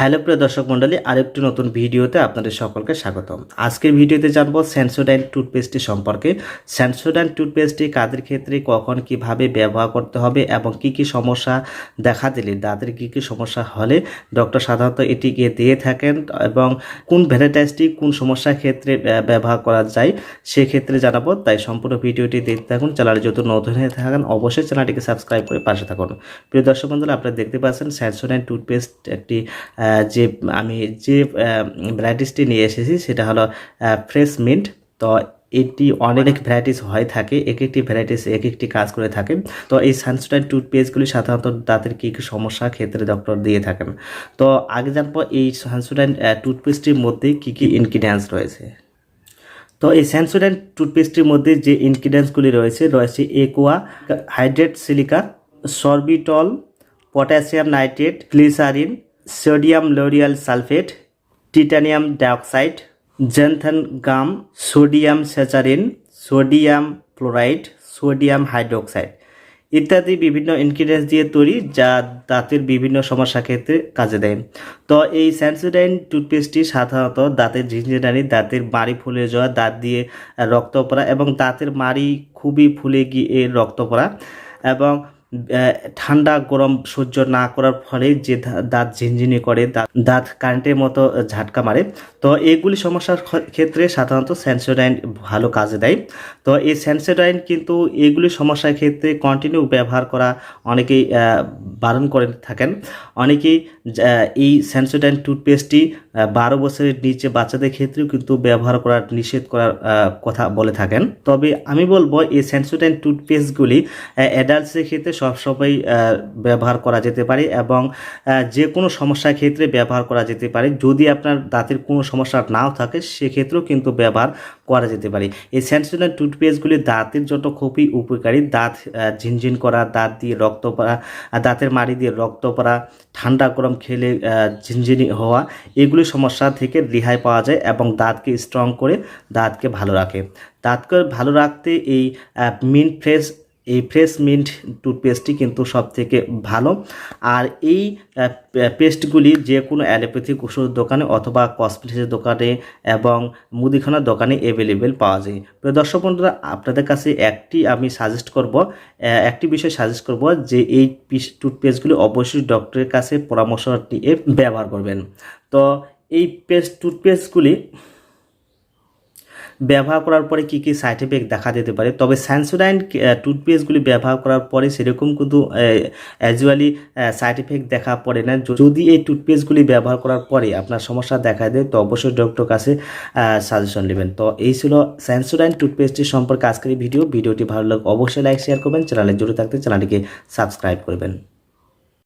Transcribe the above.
Hello প্রিয় দর্শক মণ্ডলী, আরেকটি নতুন ভিডিওতে আপনাদের সকলকে স্বাগতম। আজকের ভিডিওতে জানব স্যানসোডাইন টুথপেস্টটি সম্পর্কে। স্যানসোডাইন টুথপেস্টটি কাদের ক্ষেত্রে, কখন কীভাবে ব্যবহার করতে হবে এবং কি কি সমস্যা দেখা দিলে দাঁতের কি কি সমস্যা হলে ডক্টর সাধারণত এটিকে দিয়ে থাকেন এবং কোন ভ্যারাইটাইসটি কোন সমস্যার ক্ষেত্রে ব্যবহার করা যায় সেক্ষেত্রে জানাব। তাই সম্পূর্ণ ভিডিওটি দেখতে থাকুন। চ্যানেলে যত নতুন হয়ে থাকেন, অবশ্যই চ্যানেলটিকে সাবস্ক্রাইব করে পাশে থাকুন। প্রিয় দর্শক বন্ধুরা আপনারা দেখতে পাচ্ছেন স্যানসোডাইন টুথপেস্ট একটি যে আমি যে ভ্যারাইটিসটি নিয়ে এসেছি সেটা হলো ফ্রেশ মিন্ট তো এটি অনেক ভ্যারাইটিস হয়ে থাকে এক একটি ভ্যারাইটিস এক একটি কাজ করে থাকে। তো এই সানস্টাইন টুথপেস্টগুলি সাধারণত দাঁতের কী কী সমস্যা ক্ষেত্রে ডক্টর দিয়ে থাকেন। তো আগে জানব এই সানস্টাইন টুথপেস্টটির মধ্যে কী কী ইনগ্রিডিয়েন্টস রয়েছে। তো এই সেন্সোডেন্ট টুথপেস্টের মধ্যে যে ইনগ্রিডিয়েন্টসগুলি রয়েছে রয়েছে aqua hydrate silica sorbitol potassium nitrate glycerin sodium lauryl sulphate, titanium dioxide, xanthan gum, sodium saccharin, sodium chloride, sodium hydroxide ইত্যাদি বিভিন্ন ইনগ্রিডিয়েন্টস দিয়ে তৈরি যা দাঁতের বিভিন্ন সমস্যা ক্ষেত্রে কাজে দেয়। তো এই স্যান্সোডাইন টুথপেস্টটি সাধারণত দাঁতের ঝিঞ্ঝিনানি দাঁতের মাড়ি ফুলে যাওয়া, দাঁত দিয়ে রক্ত পড়া এবং দাঁতের মাড়ি খুবই ফুলে গিয়ে রক্ত পড়া এবং ঠান্ডা গরম সহ্য না করার ফলে যে দাঁত ঝিনঝিনি করে দাঁত- কারেন্টের মতো ঝাটকা মারে। তো এইগুলি সমস্যার ক্ষেত্রে সাধারণত স্যান্সোডাইন ভালো কাজে দেয়। তো এই স্যান্সোডাইন কিন্তু এইগুলি সমস্যার ক্ষেত্রে কন্টিনিউ ব্যবহার করা অনেকেই বারণ করে থাকেন। অনেকেই এই স্যান্সোডাইন টুথপেস্টটি বারো বছরের নিচে বাচ্চাদের ক্ষেত্রেও কিন্তু ব্যবহার করার, নিষেধ করার কথা বলে থাকেন। তবে আমি বলব, এই স্যান্সোডাইন টুথপেস্টগুলি অ্যাডাল্টসের ক্ষেত্রে সবসময় আহ, ব্যবহার করা যেতে পারে এবং যে কোনো সমস্যার ক্ষেত্রে ব্যবহার করা যেতে পারে। যদি আপনার দাঁতের কোনো সমস্যা নাও থাকে সেক্ষেত্রেও কিন্তু ব্যবহার করা যেতে পারে। এই স্যান্সোডাইন টুথপেস্টগুলি দাঁতের জন্য খুবই উপকারী। দাঁত ঝিনঝিন করা দাঁত দিয়ে রক্ত পড়া দাঁতের মাড়ি দিয়ে রক্ত পড়া ঠান্ডা গরম খেলে ঝিনঝিনি হওয়া এগুলি সমস্যা থেকে রেহাই পাওয়া যায় এবং দাঁতকে স্ট্রং করে দাঁতকে ভালো রাখে। দাঁতকে ভালো রাখতে এই মিন্ট ফ্রেশ এই ফ্রেশ মিন্ট টুথপেস্টটি কিন্তু সবথেকে ভালো। আর এই পেস্টগুলি যে কোনো অ্যালোপ্যাথিক ওষুধ দোকানে অথবা কসমেটিক্সের দোকানে এবং মুদিখানার দোকানে অ্যাভেলেবেল পাওয়া যায়। প্রিয় দর্শক বন্ধুরা, আপনাদের কাছে একটি আমি সাজেস্ট করব একটি বিষয় সাজেস্ট করব যে এই পিস- টুথপেস্টগুলি অবশ্যই ডক্টরের কাছে পরামর্শ নিয়ে ব্যবহার করবেন। তো এই পেস্ট টুথপেস্টগুলি ব্যবহার করার পরে কি কি সাইড এফেক্ট দেখা দিতে পারে? তবে স্যানসোডাইন টুথপেস্টগুলি ব্যবহার করার পরে সেরকম কিন্তু অ্যাজুয়ালি সাইড এফেক্ট দেখা পড়ে না। যদি এই টুথপেস্টগুলি ব্যবহার করার পরে আপনার সমস্যা দেখা দেয়, তো অবশ্যই ডক্টর কাছে সাজেশন নেবেন। তো এই ছিল স্যানসোডাইন টুথপেস্টের সম্পর্কে আজকের ভিডিও ভিডিওটি ভালো লাগলে অবশ্যই লাইক শেয়ার করবেন। চ্যানেলে জুড়ে থাকতে চ্যানেলটিকে সাবস্ক্রাইব করবেন।